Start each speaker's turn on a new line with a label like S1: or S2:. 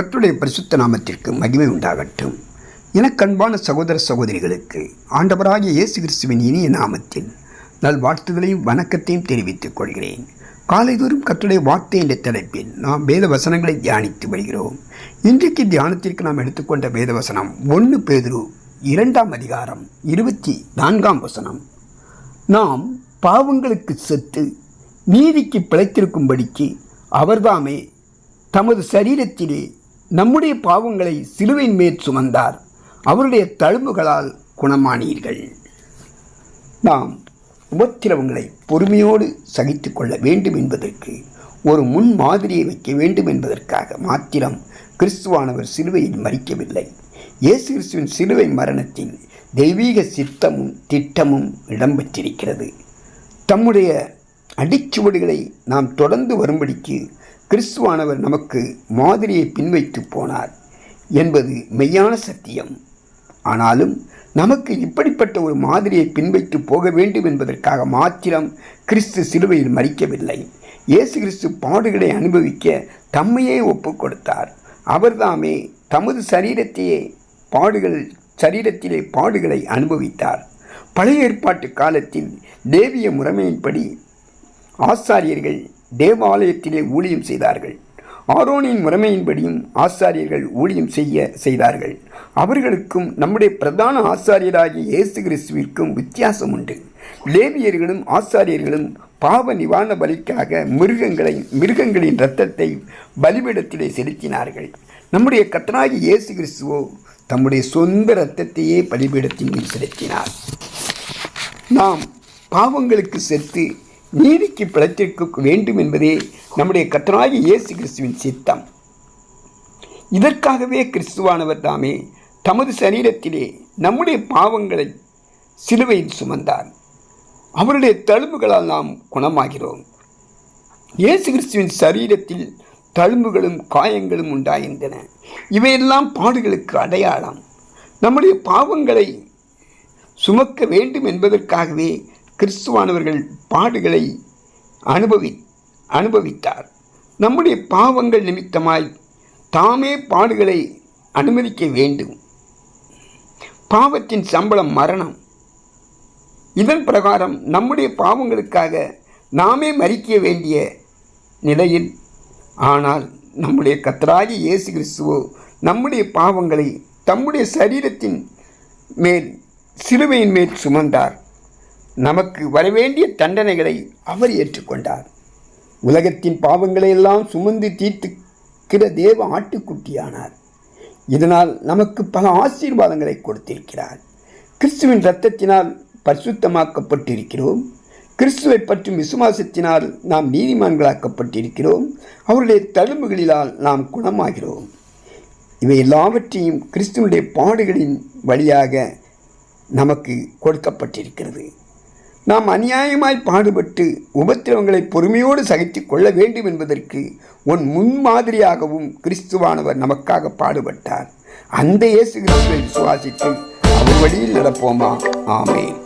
S1: கற்றுடைய பரிசுத்த நாமத்திற்கு மகிமை உண்டாகட்டும். எனக்கன்பான சகோதர சகோதரிகளுக்கு ஆண்டவராகிய இயேசு கிறிஸ்துவின் இனிய நாமத்தில் நல்வாழ்த்துதலையும் வணக்கத்தையும் தெரிவித்துக் கொள்கிறேன். காலைதோறும் கற்றுடைய வார்த்தை என்ற தலைப்பில் நாம் வேத வசனங்களை தியானித்து வருகிறோம். இன்றைக்கு தியானத்திற்கு நாம் எடுத்துக்கொண்ட வேத வசனம் ஒன்று பேதுரு இரண்டாம் அதிகாரம் இருபத்தி நான்காம் வசனம். நாம் பாவங்களுக்கு செத்து நீதிக்கு பிழைத்திருக்கும்படிக்கு அவர்தாமே தமது சரீரத்திலே நம்முடைய பாவங்களை சிலுவையின் மேல் சுமந்தார். அவருடைய தழும்புகளால் குணமானீர்கள். நாம் உபத்திரவங்களை பொறுமையோடு சகித்து கொள்ள வேண்டும் என்பதற்கு ஒரு முன் மாதிரியை வைக்க வேண்டும் என்பதற்காக மாத்திரம் கிறிஸ்துவானவர் சிலுவையில் மறிக்கவில்லை இயேசு கிறிஸ்துவின் சிலுவை மரணத்தின் தெய்வீக சித்தமும் திட்டமும் இடம்பெற்றிருக்கிறது. தம்முடைய அடிச்சுவடுகளை நாம் தொடர்ந்து வரும்படிக்கு கிறிஸ்துவானவர் நமக்கு மாதிரியை பின்வைத்து போனார் என்பது மெய்யான சத்தியம். ஆனாலும் நமக்கு இப்படிப்பட்ட ஒரு மாதிரியை பின்வைத்து போக வேண்டும் என்பதற்காக மாத்திரம் கிறிஸ்து சிலுவையில் மறிக்கவில்லை இயேசு கிறிஸ்து பாடுகளை அனுபவிக்க தம்மையே ஒப்புக் கொடுத்தார். அவர்தாமே தமது சரீரத்தையே பாடுகள் சரீரத்திலே பாடுகளை அனுபவித்தார். பழைய ஏற்பாட்டு காலத்தில் தேவிய முறைமையின்படி ஆசாரியர்கள் தேவாலயத்திலே ஊழியம் செய்தார்கள். ஆரோனின் முறைமையின்படியும் ஆசாரியர்கள் ஊழியம் செய்ய செய்தார்கள். அவர்களுக்கும் நம்முடைய பிரதான ஆசாரியராகிய இயேசு கிறிஸ்துவிற்கும் வித்தியாசம் உண்டு லேவியர்களும் ஆசாரியர்களும் பாவ நிவாரண பலிக்காக மிருகங்களை மிருகங்களின் இரத்தத்தை பலிபீடத்திலே செலுத்தினார்கள். நம்முடைய கத்தனாகி இயேசு கிறிஸ்துவோ தம்முடைய சொந்த இரத்தத்தையே பலிபீடத்தின் மேல் செலுத்தினார். நாம் பாவங்களுக்கு செத்து நீதிக்கு பிழைத்திருக்க வேண்டும் என்பதே நம்முடைய கத்தனாகி இயேசு கிறிஸ்துவின் சித்தம். இதற்காகவே கிறிஸ்துவானவர் தாமே தமது சரீரத்திலே நம்முடைய பாவங்களை சிலுவையில் சுமந்தார். அவருடைய தழும்புகளால் நாம் குணமாகிறோம். இயேசு கிறிஸ்துவின் சரீரத்தில் தழும்புகளும் காயங்களும் உண்டாகின்றன. இவையெல்லாம் பாடுகளுக்கு அடையாளம். நம்முடைய பாவங்களை சுமக்க வேண்டும் என்பதற்காகவே கிறிஸ்துவானவர்கள் பாடுகளை அனுபவி அனுபவித்தார். நம்முடைய பாவங்கள் நிமித்தமாய் தாமே பாடுகளை அனுமதிக்க வேண்டும். பாவத்தின் சம்பளம் மரணம். இதன் பிரகாரம் நம்முடைய பாவங்களுக்காக நாமே மறிக்க வேண்டிய நிலையில் ஆனால் நம்முடைய கத்தராகி இயேசு கிறிஸ்துவோ நம்முடைய பாவங்களை தம்முடைய சரீரத்தின் மேல் சிலுவையின் மேல் சுமந்தார். நமக்கு வரவேண்டிய தண்டனைகளை அவர் ஏற்றுக்கொண்டார். உலகத்தின் பாவங்களை எல்லாம் சுமந்து தீர்த்துக்கிற தேவ ஆட்டுக்குட்டியானார். இதனால் நமக்கு பல ஆசீர்வாதங்களை கொடுத்திருக்கிறார். கிறிஸ்துவின் இரத்தத்தினால் பரிசுத்தமாக்கப்பட்டிருக்கிறோம். கிறிஸ்துவை பற்றும் விசுவாசத்தினால் நாம் நீதிமான்களாக்கப்பட்டிருக்கிறோம். அவருடைய தழும்புகளிலால் நாம் குணமாகிறோம். இவை எல்லாவற்றையும் கிறிஸ்துவனுடைய பாடுகளின் வழியாக நமக்கு கொடுக்கப்பட்டிருக்கிறது. நாம் அநியாயமாய் பாடுபட்டு உபத்திரவங்களை பொறுமையோடு சகித்து கொள்ள வேண்டும் என்பதற்கு உன் முன்மாதிரியாகவும் கிறிஸ்துவானவர் நமக்காக பாடுபட்டார். அந்த இயேசு கிறிஸ்துவை விசுவாசித்து அவர் வழியில் நடப்போமா? ஆமேன்.